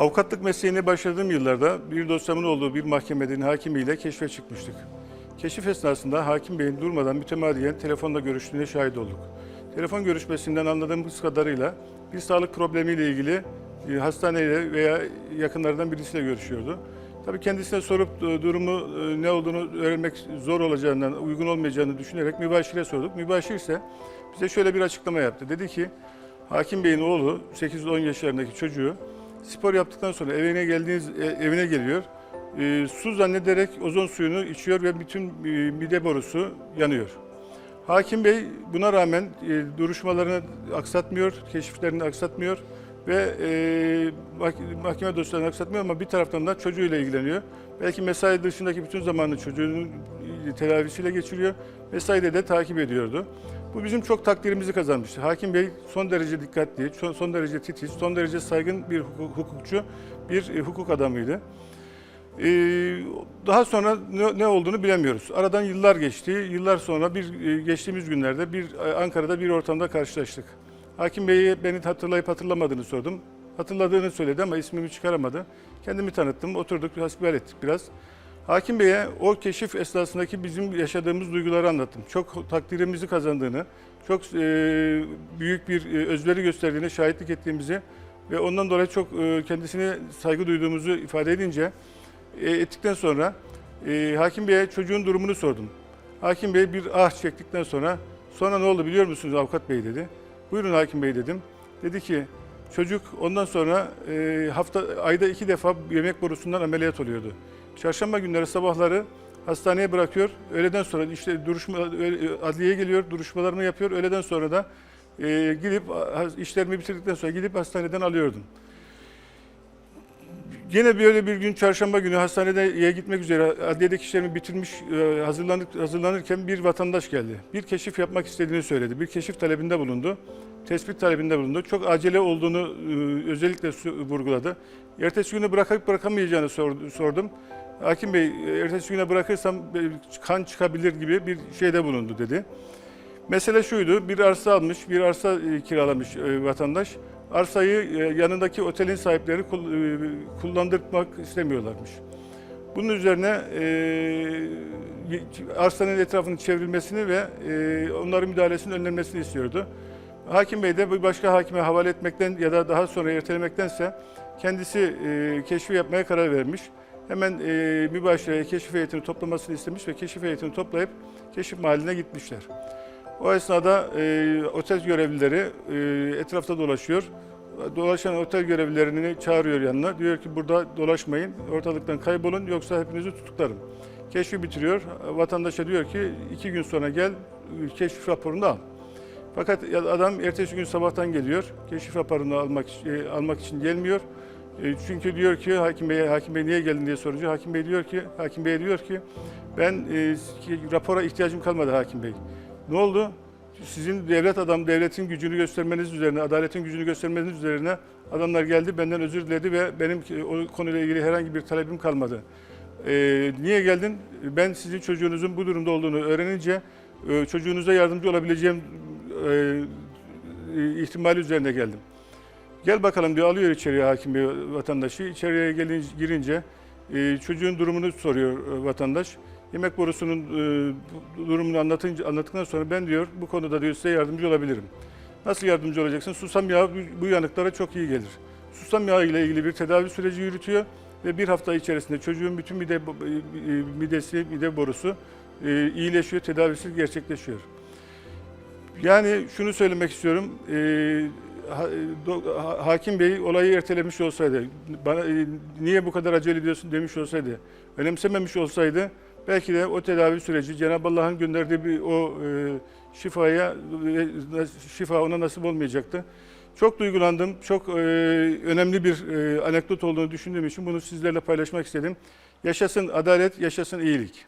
Avukatlık mesleğine başladığım yıllarda bir dosyamın olduğu bir mahkemenin hakimiyle keşfe çıkmıştık. Keşif esnasında hakim beyin durmadan mütemadiyen telefonla görüştüğüne şahit olduk. Telefon görüşmesinden anladığımız kadarıyla bir sağlık problemiyle ilgili e, hastaneyle veya yakınlardan birisiyle görüşüyordu. Tabii kendisine sorup e, durumu e, ne olduğunu öğrenmek zor olacağından, uygun olmayacağını düşünerek mübaşire sorduk. Mübaşir ise bize şöyle bir açıklama yaptı. Dedi ki, Hakim Bey'in oğlu 8-10 yaşlarındaki çocuğu spor yaptıktan sonra evine geldiğiniz e, evine geliyor. E, su zannederek ozon suyunu içiyor ve bütün e, mide borusu yanıyor. Hakim Bey buna rağmen e, duruşmalarını aksatmıyor, keşiflerini aksatmıyor ve e, mah- mahkeme dosyalarını aksatmıyor ama bir taraftan da çocuğuyla ilgileniyor. Belki mesai dışındaki bütün zamanını çocuğunun e, tedavisiyle geçiriyor. Mesaide de takip ediyordu. Bu bizim çok takdirimizi kazanmıştı. Hakim Bey son derece dikkatli, son- derece titiz, son derece saygın bir hukuk- hukukçu, bir e, hukuk adamıydı. Ee, daha sonra ne, ne olduğunu bilemiyoruz. Aradan yıllar geçti. Yıllar sonra bir e, geçtiğimiz günlerde bir e, Ankara'da bir ortamda karşılaştık. Hakim Bey'e beni hatırlayıp hatırlamadığını sordum. Hatırladığını söyledi ama ismimi çıkaramadı. Kendimi tanıttım, oturduk, hasbihal ettik biraz. Hakim Bey'e o keşif esnasındaki bizim yaşadığımız duyguları anlattım. Çok takdirimizi kazandığını, çok e, büyük bir e, özveri gösterdiğine şahitlik ettiğimizi ve ondan dolayı çok e, kendisine saygı duyduğumuzu ifade edince e, ettikten sonra e, Hakim Bey'e çocuğun durumunu sordum. Hakim Bey bir ah çektikten sonra sonra ne oldu biliyor musunuz avukat bey dedi. Buyurun Hakim Bey dedim. Dedi ki çocuk ondan sonra e, hafta ayda iki defa yemek borusundan ameliyat oluyordu. Çarşamba günleri sabahları hastaneye bırakıyor. Öğleden sonra işte duruşma adliyeye geliyor, duruşmalarını yapıyor. Öğleden sonra da e, gidip işlerimi bitirdikten sonra gidip hastaneden alıyordum. Yine böyle bir gün çarşamba günü hastaneye gitmek üzere adliyedeki işlerimi bitirmiş e, hazırlanır, hazırlanırken bir vatandaş geldi. Bir keşif yapmak istediğini söyledi. Bir keşif talebinde bulundu. Tespit talebinde bulundu. Çok acele olduğunu e, özellikle vurguladı. Ertesi günü bırakıp bırakamayacağını sor- sordum. Hakim Bey ertesi güne bırakırsam kan çıkabilir gibi bir şeyde bulundu dedi. Mesele şuydu, bir arsa almış, bir arsa e, kiralamış e, vatandaş. Arsayı e, yanındaki otelin sahipleri kul- kullandırmak istemiyorlarmış. Bunun üzerine arsanın etrafının çevrilmesini ve onların müdahalesinin önlenmesini istiyordu. Hakim Bey de bir başka hakime havale etmekten ya da daha sonra ertelemektense kendisi e, keşfi yapmaya karar vermiş. Hemen e, mübaşireye keşif heyetini toplamasını istemiş ve keşif heyetini toplayıp keşif mahalline gitmişler. O esnada e, otel görevlileri e, etrafta dolaşıyor. Dolaşan otel görevlilerini çağırıyor yanına. Diyor ki burada dolaşmayın, ortalıktan kaybolun yoksa hepinizi tutuklarım. Keşfi bitiriyor. Vatandaşa diyor ki iki gün sonra gel keşif raporunu al. Fakat adam ertesi gün sabahtan geliyor. Keşif raporunu almak, e, almak için gelmiyor. E, Çünkü diyor ki hakim bey hakim bey niye geldin diye sorunca hakim bey diyor ki hakim bey diyor ki ben e, rapora ihtiyacım kalmadı hakim bey. Ne oldu? Sizin devlet adam devletin gücünü göstermeniz üzerine, adaletin gücünü göstermeniz üzerine adamlar geldi benden özür diledi ve benim ki- o konuyla ilgili herhangi bir talebim kalmadı. E, niye geldin? Ben sizin çocuğunuzun bu durumda olduğunu öğrenince e, çocuğunuza yardımcı olabileceğim e, e, ihtimali üzerine geldim. Gel bakalım diyor alıyor içeriye hakim bey vatandaşı. İçeriye gelince, girince e, çocuğun durumunu soruyor e, vatandaş. Yemek borusunun durumunu anlatınca, anlattıktan sonra ben diyor bu konuda diyor size yardımcı olabilirim. Nasıl yardımcı olacaksın? Susam yağı bu- yanıklara çok iyi gelir. Susam yağı ile ilgili bir tedavi süreci yürütüyor ve bir hafta içerisinde çocuğun bütün mide midesi, mide borusu iyileşiyor, tedavisi gerçekleşiyor. Yani şunu söylemek istiyorum. e, ha- do- ha- hakim Bey olayı ertelemiş olsaydı, bana e, niye bu kadar acele ediyorsun demiş olsaydı, önemsememiş olsaydı belki de o tedavi süreci Cenab-ı Allah'ın gönderdiği bir o e, şifaya e, şifa ona nasip olmayacaktı. Çok duygulandım. Çok e, önemli bir e, anekdot olduğunu düşündüğüm için bunu sizlerle paylaşmak istedim. Yaşasın adalet, yaşasın iyilik.